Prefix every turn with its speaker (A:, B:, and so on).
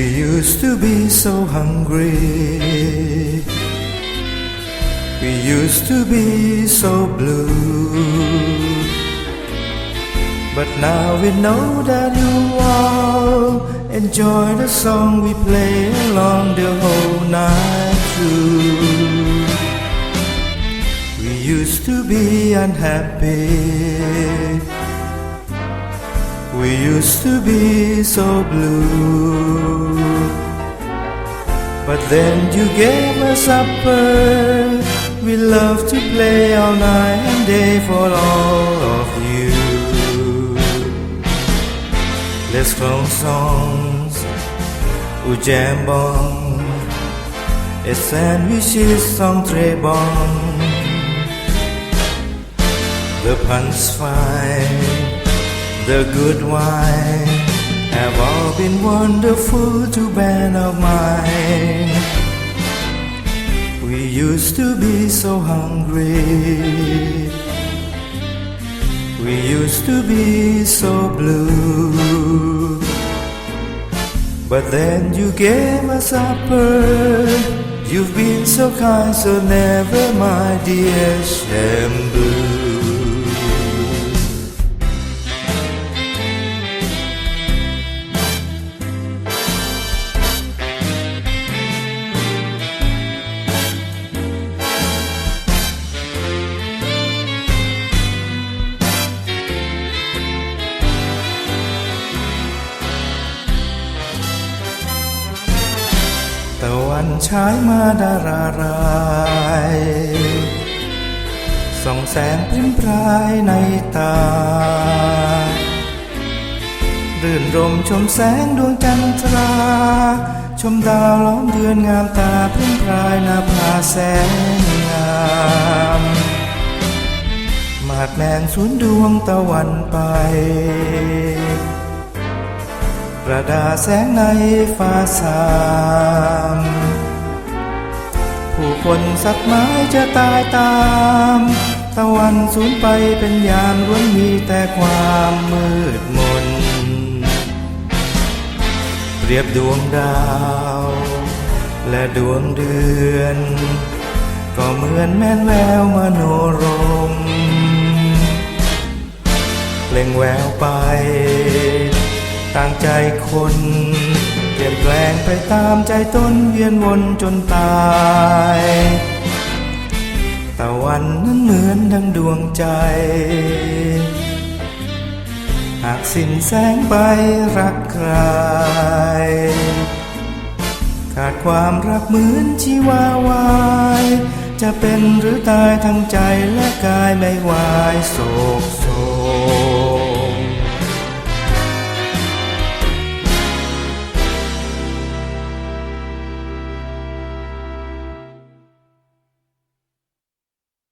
A: used to be so hungry. We used to be so blue. But now we know that you all enjoy the song we play along the whole night through. We used to be unhappy. We used to be so blue. But then you gave us a supper. We love to play all night and day for all of you. Les chansons ou jambon et sandwiches sans très bon. The punch fine, the good wine have all been wonderful to band of mine. We used to be so hungry. We used to be so blue. But then you gave us supper. You've been so kind, so never, my dear Shampoo. ต วันฉายมาดารารายส่องแสงพริมพรายในตา รื่นรมชมแสงดวงจันทรา ชมดาวล้อมเดือนงามตาพริมพรายนาภาแสงงามหมาดแมงสูนดวงตะวันไป ประดาแสงในฟ้าสามผู้คนสักไม้จะตายตาม ตะวันสูญไปเป็นยามล้วนมีแต่ความมืดมน เปรียบดวงดาว และดวงเดือน ก็เหมือนแม่นแววมโนรมเปล่งแววไป ต่างใจคน เปลี่ยนแปลงไปตามใจตนเวียนวนจนตายตะวันนั้นเหมือนดังดวงใจ หากสิ้นแสงไปรักใคร ขาดความรักเหมือนชีวาวาย จะเป็นหรือตายทั้งใจและกายไม่วายโศกโศก